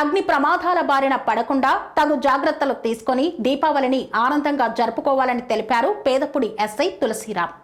అగ్ని ప్రమాదాల బారిన పడకుండా తగు జాగ్రత్తలు తీసుకొని దీపావళిని ఆనందంగా జరుపుకోవాలని తెలిపారు పేదపుడి ఎస్ఐ తులసిరామ్.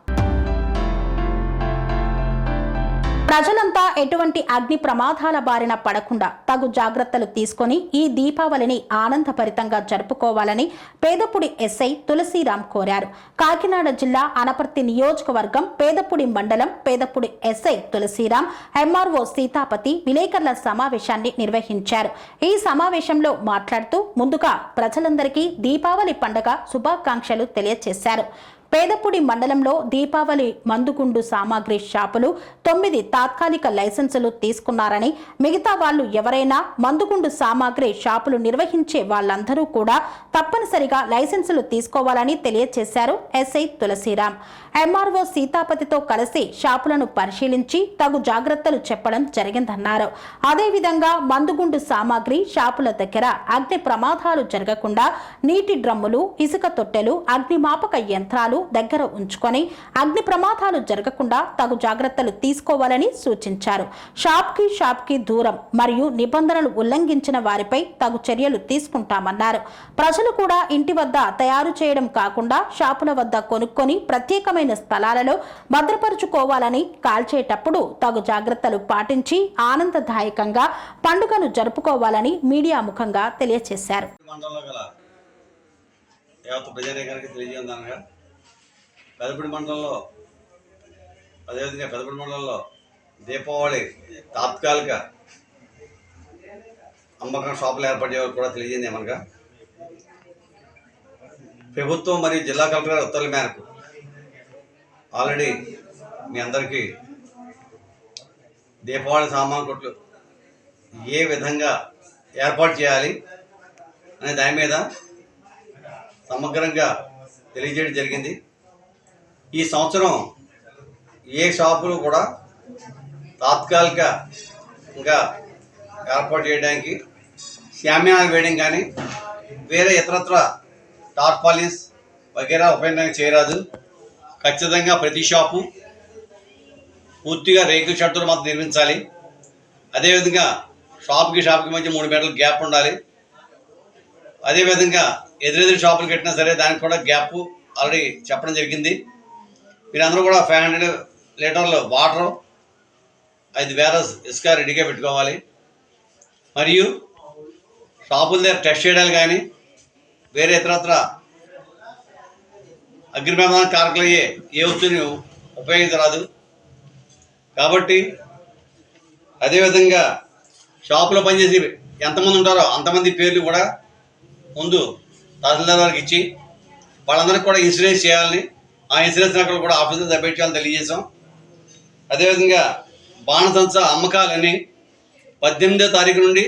ప్రజలంతా ఎటువంటి అగ్ని ప్రమాదాల బారిన పడకుండా తగు జాగ్రత్తలు తీసుకొని ఈ దీపావళిని ఆనందభరితంగా జరుపుకోవాలని పేదపుడి ఎస్ఐ తులసిరామ్ కోరారు. కాకినాడ జిల్లా అనపర్తి నియోజకవర్గం పేదపుడి మండలం పేదపుడి ఎస్ఐ తులసిరామ్ ఎంఆర్ఓ సీతాపతి విలేకరుల సమావేశాన్ని నిర్వహించారు. ఈ సమావేశంలో మాట్లాడుతూ ముందుగా ప్రజలందరికీ దీపావళి పండుగ శుభాకాంక్షలు తెలియజేశారు పేదపుడి మండలంలో దీపావళి మందుగుండు సామాగ్రి షాపులు తొమ్మిది తాత్కాలిక లైసెన్సులు తీసుకున్నారని మిగతా వాళ్ళు ఎవరైనా మందుగుండు సామాగ్రి షాపులు నిర్వహించే వాళ్ళందరూ కూడా తప్పనిసరిగా లైసెన్సులు తీసుకోవాలని తెలియజేశారు ఎస్ఐ తులసిరామ్. ఎంఆర్ఓ సీతాపతితో కలిసి షాపులను పరిశీలించి తగు జాగ్రత్తలు చెప్పడం జరిగిందన్నారు. అదేవిధంగా మందుగుండు సామాగ్రి షాపుల దగ్గర అగ్ని ప్రమాదాలు జరగకుండా నీటి డ్రమ్ములు ఇసుక తొట్టెలు అగ్నిమాపక యంత్రాలు దగ్గర ఉంచుకొని అగ్ని ప్రమాదాలు జరగకుండా తగు జాగ్రత్తలు తీసుకోవాలని సూచించారు. షాప్కి షాప్కి దూరం మరియు నిబంధనలు ఉల్లంఘించిన వారిపై తగు చర్యలు తీసుకుంటామన్నారు. ప్రజలు కూడా ఇంటి వద్ద తయారు చేయడం కాకుండా షాపుల వద్ద కొనుక్కొని ప్రత్యేకమైన స్థలాలలో భద్రపరుచుకోవాలని కాల్చేటప్పుడు తగు జాగ్రత్తలు పాటించి ఆనందదాయకంగా పండుగను జరుపుకోవాలని మీడియా ముఖంగా తెలియజేశారు పెదపడి మండలంలో అదేవిధంగా పెదపడి మండలంలో దీపావళి తాత్కాలిక అమ్మకం షాపులు ఏర్పాటు చేయాలని కూడా తెలియజేయండి ఏమనగా. ప్రభుత్వం మరియు జిల్లా కలెక్టర్ ఉత్తర్వుల మేరకు ఆల్రెడీ మీ అందరికీ దీపావళి సామాన్ కొట్లు ఏ విధంగా ఏర్పాటు చేయాలి అనే దాని మీద సమగ్రంగా తెలియజేయడం జరిగింది. ఈ సంవత్సరం ఏ షాపులు కూడా తాత్కాలిక ఇంకా ఏర్పాటు చేయడానికి శామ్యాలు వేయడం కానీ వేరే ఇతరత్ర టార్పాలిన్స్ వగేరా ఉపయోగించడానికి చేయరాదు. ఖచ్చితంగా ప్రతి షాపు పూర్తిగా రేకుల షెడ్తో మాత్రం నిర్మించాలి. అదేవిధంగా షాప్కి షాప్కి మధ్య మూడు మీటర్ల గ్యాప్ ఉండాలి. అదేవిధంగా ఎదురెదురు షాపులు కట్టినా సరే దానికి కూడా గ్యాప్ ఆల్రెడీ చెప్పడం జరిగింది. మీరందరూ కూడా ఫైవ్ హండ్రెడ్ లీటర్లు వాటర్ ఐదు వేల ఇసుక రెడీగా పెట్టుకోవాలి. మరియు షాపుల దగ్గర టెస్ట్ చేయడాలు కానీ వేరే ఇతరత్ర అగ్నిప్రమాణ కారకులయ్యే ఏ వస్తువుని ఉపయోగించరాదు. కాబట్టి అదేవిధంగా షాపులో పనిచేసి ఎంతమంది ఉంటారో అంతమంది పేర్లు కూడా ముందు తహసీల్దార్ వారికి ఇచ్చి వాళ్ళందరికీ కూడా ఇన్సూరెన్స్ చేయాలని ఆ ఇన్సూరెన్స్ అక్కడ కూడా ఆఫీసులో సబ్మిట్ తెలియజేశాం. అదేవిధంగా బాణసంచ అమ్మకాలని పద్దెనిమిదో తారీఖు నుండి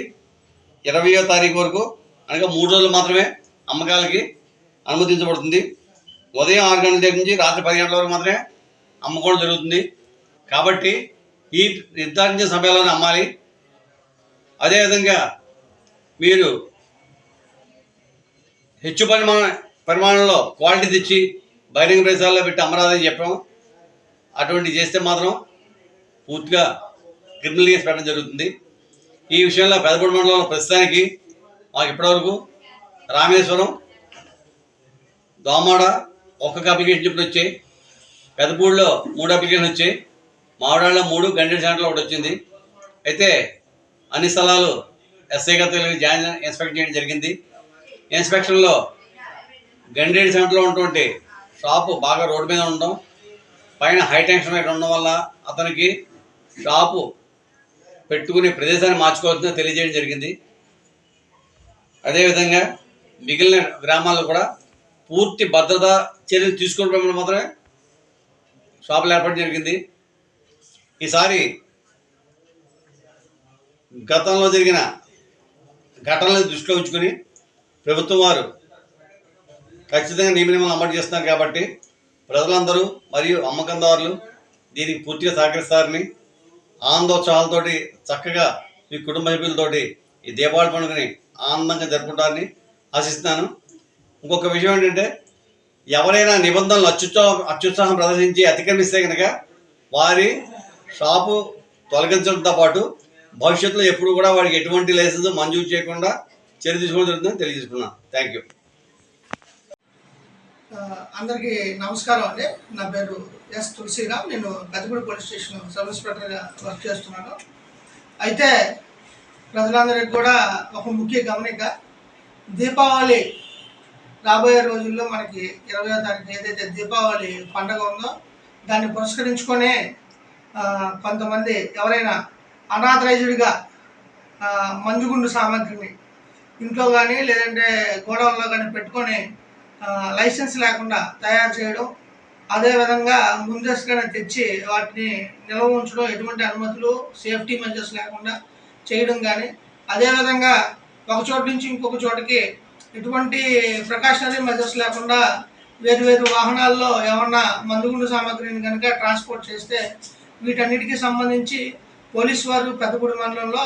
ఇరవయో తారీఖు వరకు అనగా మూడు రోజులు మాత్రమే అమ్మకాలకి అనుమతించబడుతుంది. ఉదయం ఆరు గంటల దగ్గర నుంచి రాత్రి పది గంటల వరకు మాత్రమే అమ్ముకోవడం జరుగుతుంది. కాబట్టి ఈ నిర్ధారించిన సమయాల్లోనే అమ్మాలి. అదేవిధంగా మీరు హెచ్చు పరిమాణ పరిమాణంలో క్వాలిటీ తెచ్చి బహిరంగ ప్రదేశాల్లో పెట్టి అమరాదని చెప్పాము అటువంటి చేస్తే మాత్రం పూర్తిగా క్రిమినల్ కేసు పెట్టడం జరుగుతుంది. ఈ విషయంలో పెదపూడి మండలంలో ప్రస్తుతానికి మాకు ఇప్పటివరకు రామేశ్వరం దోమాడ ఒక్కొక్క అప్లికేషన్ ఇప్పుడు వచ్చాయి. పెదపూడిలో మూడు అప్లికేషన్ వచ్చాయి. మావిడాళ్ళలో మూడు గండి సెంటర్లో ఒకటి వచ్చింది. అయితే అన్ని స్థలాలు ఎస్ఐ గారితో జాయిన్ ఇన్స్పెక్షన్ చేయడం జరిగింది. ఇన్స్పెక్షన్లో గండేడి సెంటర్లో ఉన్నటువంటి షాపు బాగా రోడ్డు మీద ఉండడం పైన హై టెన్షన్ రేట్ ఉండడం వల్ల అతనికి షాపు పెట్టుకునే ప్రదేశాన్ని మార్చుకోవద్దని తెలియజేయడం జరిగింది. అదేవిధంగా మిగిలిన గ్రామాల్లో కూడా పూర్తి భద్రతా చర్యలు తీసుకోవడం మాత్రమే. షాపులు ఏర్పాటు జరిగింది. ఈసారి గతంలో జరిగిన ఘటనలను దృష్టిలో ఉంచుకొని ప్రభుత్వం వారు ఖచ్చితంగా నియమ నియమాలు అమలు చేస్తున్నారు కాబట్టి ప్రజలందరూ మరియు అమ్మకందారులు దీనికి పూర్తిగా సహకరిస్తారని ఆనందోత్సాహాలతోటి చక్కగా మీ కుటుంబ సభ్యులతోటి ఈ దీపావళి పండుగని ఆనందంగా జరుపుకుంటారని ఆశిస్తున్నాను. ఇంకొక విషయం ఏంటంటే ఎవరైనా నిబంధనలు అత్యుత్సాహం అత్యుత్సాహం ప్రదర్శించి అతిక్రమిస్తే కనుక వారి షాపు తొలగించడంతో పాటు భవిష్యత్తులో ఎప్పుడు కూడా వాడికి ఎటువంటి లైసెన్స్ మంజూరు చేయకుండా చర్య తీసుకోవడం జరుగుతుందని తెలియజేసుకున్నాను థ్యాంక్ యూ అందరికీ నమస్కారం అండి. నా పేరు ఎస్ తులసిరామ్. నేను పెద్దగూడ పోలీస్ స్టేషన్ సబ్ ఇన్స్పెక్టర్గా వర్క్ చేస్తున్నాను. అయితే ప్రజలందరికీ కూడా ఒక ముఖ్య గమనిక దీపావళి రాబోయే రోజుల్లో మనకి ఇరవయో తారీఖు ఏదైతే దీపావళి పండగ ఉందో దాన్ని పురస్కరించుకొని కొంతమంది ఎవరైనా అనాథరైజ్డ్గా మందుగుండు సామాగ్రిని ఇంట్లో కానీ లేదంటే గోడౌన్లో కానీ పెట్టుకొని లైసెన్స్ లేకుండా తయారు చేయడం అదేవిధంగా ముందస్తుగానే తెచ్చి వాటిని నిల్వ ఉంచడం ఎటువంటి అనుమతులు సేఫ్టీ మెజర్స్ లేకుండా చేయడం కానీ అదేవిధంగా ఒక చోటు నుంచి ఇంకొక చోటకి ఎటువంటి ప్రికాషనరీ మెజర్స్ లేకుండా వేరు వేరు వాహనాల్లో ఏమన్నా మందుగుండు సామాగ్రిని కనుక ట్రాన్స్పోర్ట్ చేస్తే వీటన్నిటికీ సంబంధించి పోలీస్ వారు పెద్దపూడి మండలంలో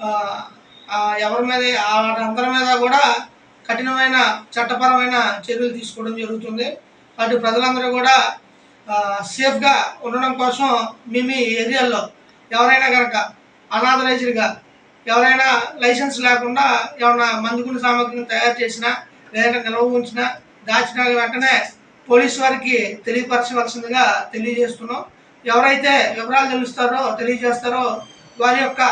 ఆ, ఎవరి మీద అందరి మీద కూడా కఠినమైన చట్టపరమైన చర్యలు తీసుకోవడం జరుగుతుంది. అటు ప్రజలందరూ కూడా సేఫ్గా ఉండడం కోసం మీ మీ ఏరియాల్లో ఎవరైనా కనుక అనాథరైజ్డ్గా ఎవరైనా లైసెన్స్ లేకుండా ఏమైనా మందుగుండు సామాగ్రిని తయారు చేసినా లేదంటే నిల్వ ఉంచినా దాచిన వెంటనే పోలీసు వారికి తెలియపరచవలసిందిగా తెలియజేస్తున్నాం. ఎవరైతే వివరాలు తెలుస్తారో తెలియజేస్తారో వారి యొక్క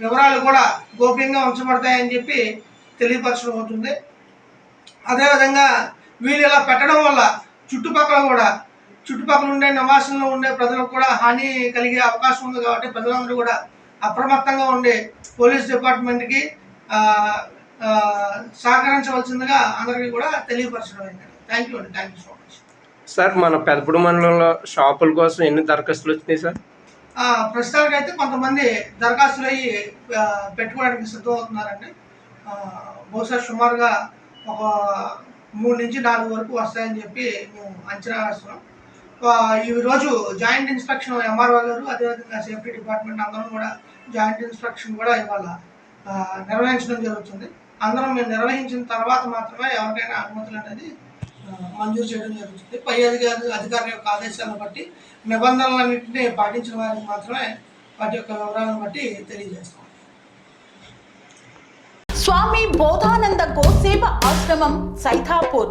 వివరాలు కూడా గోప్యంగా ఉంచబడతాయని చెప్పి తెలియపరచడం అవుతుంది. అదేవిధంగా వీళ్ళు ఇలా పెట్టడం వల్ల చుట్టుపక్కల కూడా చుట్టుపక్కల ఉండే నివాసంలో ఉండే ప్రజలకు కూడా హాని కలిగే అవకాశం ఉంది కాబట్టి ప్రజలందరూ కూడా అప్రమత్తంగా ఉండి పోలీస్ డిపార్ట్మెంట్కి సహకరించవలసిందిగా అందరికీ కూడా తెలియపరచడం అయింది థ్యాంక్ యూ అండి. Thank you so much sir మన పెదపూడి మండలంలో షాపుల కోసం ఎన్ని దరఖాస్తులు వచ్చినాయి సార్? ప్రస్తుతానికి అయితే కొంతమంది దరఖాస్తులు అయ్యి పెట్టుకోవడానికి సిద్ధం అవుతున్నారండి. ఆ, బహుశా సుమారుగా ఒక మూడు నుంచి నాలుగు వరకు వస్తాయని చెప్పి మేము అంచనా వేస్తున్నాం. ఈ రోజు జాయింట్ ఇన్స్పెక్షన్ ఎంఆర్ఓ గారు అదేవిధంగా సేఫ్టీ డిపార్ట్మెంట్ అందరం కూడా జాయింట్ ఇన్స్పెక్షన్ కూడా ఇవాళ నిర్వహించడం జరుగుతుంది. అందరం మేము నిర్వహించిన తర్వాత మాత్రమే ఎవరికైనా అనుమతులు అనేది మంజూరు చేయడం జరుగుతుంది. పై అధికారి అధికారుల యొక్క ఆదేశాలను బట్టి నిబంధనలన్నింటినీ పాటించిన వారికి మాత్రమే వాటి యొక్క వివరాలను బట్టి తెలియజేస్తాం. స్వామి బోధానంద గోసేవ ఆశ్రమం సైథాపూర్